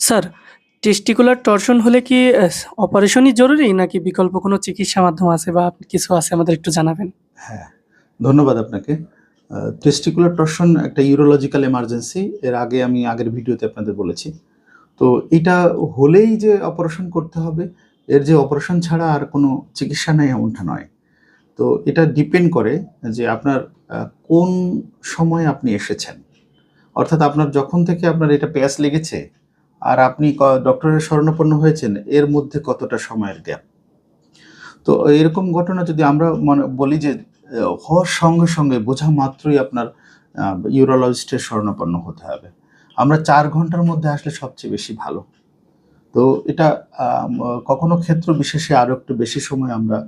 Sir testicular torsion হলে কি অপারেশনই জরুরি নাকি বিকল্প কোনো চিকিৎসা মাধ্যম আছে বা কিছু আছে আমাদের একটু জানাবেন? হ্যাঁ ধন্যবাদ আপনাকে। টেস্টিকুলার টর্শন একটা ইউরোলজিক্যাল এমার্জেন্সি এর আগে আমি আগের ভিডিওতে আপনাদের বলেছি। তো এটা হলেই যে অপারেশন করতে হবে, এর যে অপারেশন ছাড়া আর কোনো চিকিৎসা নেই এমনটা নয়। তো এটা ডিপেন্ড করে যে আপনার কোন সময় আপনি এসেছেন। অর্থাৎ আপনার যখন থেকে আপনার এটা প্যাস লেগেছে আর আপনি ডক্টরের শরণাপন্ন হয়েছেন, এর মধ্যে কতটা সময়ের গ্যাপ তো এরকম ঘটনা যদি আমরা মনে, বলি যে হওয়ার সঙ্গে সঙ্গে বোঝা মাত্রই আপনার ইউরোলজিস্টের শরণাপন্ন হতে হবে। আমরা চার ঘণ্টার মধ্যে আসলে সবচেয়ে বেশি ভালো। তো এটা কখনো ক্ষেত্র বিশেষে আরও একটু বেশি সময় আমরা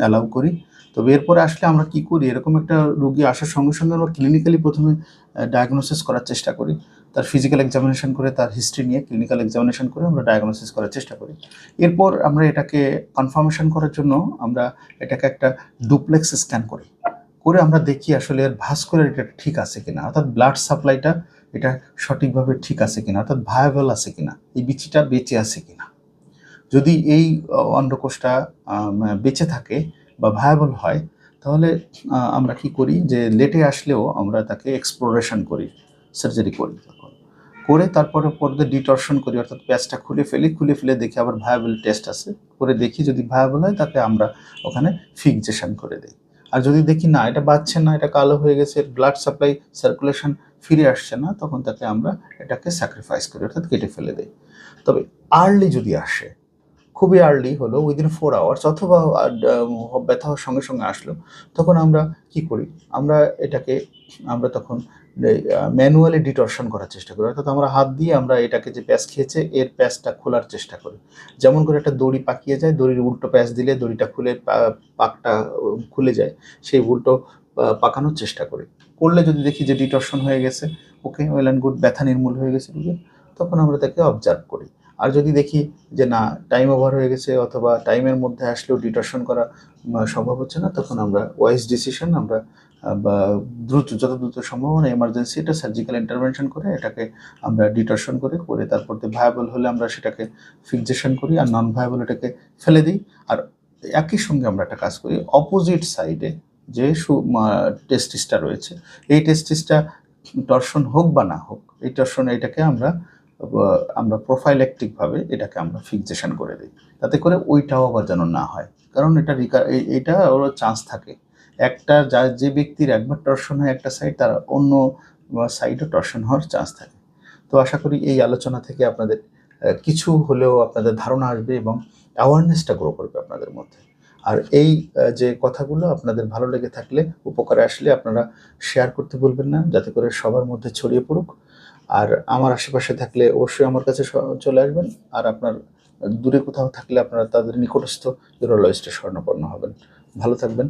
অ্যালাউ করি। তবে এরপরে আসলে আমরা কি করি? এরকম একটা রুগী আসার সঙ্গে সঙ্গে আমরা ক্লিনিক্যালি প্রথমে ডায়াগনোসিস করার চেষ্টা করি। তার ফিজিক্যাল এক্সামিনেশন করে, তার হিস্ট্রি নিয়ে ক্লিনিক্যাল এক্সামিনেশন করে আমরা ডায়াগনোসিস করার চেষ্টা করি। এরপর আমরা এটাকে কনফার্মেশন করার জন্য আমরা এটাকে একটা ডুপ্লেক্স স্ক্যান করি। করে আমরা দেখি আসলে এর ভাস্কুলার এটা ঠিক আছে কিনা, অর্থাৎ ব্লাড সাপ্লাইটা এটা সঠিকভাবে ঠিক আছে কিনা, অর্থাৎ ভায়াবল আছে কিনা, এই বিচিটা বেঁচে আছে কিনা। যদি এই অন্ডকোষটা বেঁচে থাকে বা ভায়াবল হয়, তাহলে আমরা কি করি যে লেটে আসলেও আমরা তাকে এক্সপ্লোরেশন করি সার্জারি করি। করে তারপরে পর্দে ডিটর্শন করি, অর্থাৎ প্যাচটা খুলে ফেলি, খুলে ফেলে দেখি আবার ভায়াবল টেস্ট আছে। করে দেখি যদি ভায়াবল হয়, তাকে আমরা ওখানে ফিক্সেশন করে দিই। আর যদি দেখি না, এটা বাড়ছে না, এটা কালো হয়ে গেছে ব্লাড সাপ্লাই সার্কুলেশন ফিরে আসছে না, তখন তাকে আমরা এটাকে স্যাক্রিফাইস করি, অর্থাৎ কেটে ফেলে দিই। তবে আর্লি যদি আসে খুবই আর্লি হলো উইদিন ফোর আওয়ার্স অথবা ব্যথা হওয়ার সঙ্গে সঙ্গে আসলো। তখন আমরা কি করি? আমরা এটাকে, আমরা তখন ম্যানুয়ালি ডিটরশন করার চেষ্টা করি। অর্থাৎ আমরা হাত দিয়ে আমরা এটাকে যে প্যাচ খেয়েছে, এর প্যাচটা খোলার চেষ্টা করি। যেমন করে একটা দড়ি পাকিয়ে যায়, দড়ির উল্টো প্যাচ দিলে দড়িটা খুলে পাকটা খুলে যায়, সেই উল্টো পাকানোর চেষ্টা করি। করলে যদি দেখি যে ডিটর্শন হয়ে গেছে ওকে ওয়েল অ্যান্ড গুড ব্যথা নির্মূল হয়ে গেছে তখন আমরা তাকে অবজার্ভ করি। আর যদি দেখি যে না টাইম ওভার হয়ে গেছে অথবা টাইমের মধ্যে আসলেও ডিটরশন করা সম্ভব হচ্ছে না, তখন আমরা ওয়াইজ ডিসিশন আমরা বা দ্রুত, যত দ্রুত সম্ভব মানে এমার্জেন্সি এটা সার্জিক্যাল ইন্টারভেনশন করে এটাকে আমরা ডিটরশন করে করে তারপর ভায়াবল হলে আমরা সেটাকে ফিক্সেশন করি আর নন ভায়াবল এটাকে ফেলে দিই। আর একই সঙ্গে আমরা একটা কাজ করি অপোজিট সাইডে যে সু টেস্টিসটা রয়েছে, এই টেস্টিসটা টর্শন হোক বা না হোক, এই টর্শন এটাকে আমরা আমরা প্রোফাইলেকটিকভাবে এটাকে আমরা ফিক্সেশন করে দিই। তাতে করে ওইটাও আবার যেন না হয়। কারণ এটা রিকা- এই- এটা ওর চান্স থাকে। একটা যা যে ব্যক্তির একবার টর্শন হয় একটা সাইড তার অন্য সাইডও টর্শন হওয়ার চান্স থাকে। তো আশা করি এই আলোচনা থেকে আপনাদের কিছু হলেও আপনাদের ধারণা আসবে এবং অ্যাওয়ারনেসটা গ্রো করবে আপনাদের মধ্যে। আর এই যে কথাগুলো আপনাদের ভালো লেগে থাকলে, উপকারে আসলে আপনারা শেয়ার করতে বলবেন না, যাতে করে সবার মধ্যে ছড়িয়ে পড়ুক। আর আমার আশেপাশে থাকলে অবশ্যই আমার কাছে চলে আসবেন। আর আপনার দূরে কোথাও থাকলে আপনারা তাদের নিকটস্থ ইউরোলজিস্টে স্বর্ণপন্ন হবেন। ভালো থাকবেন।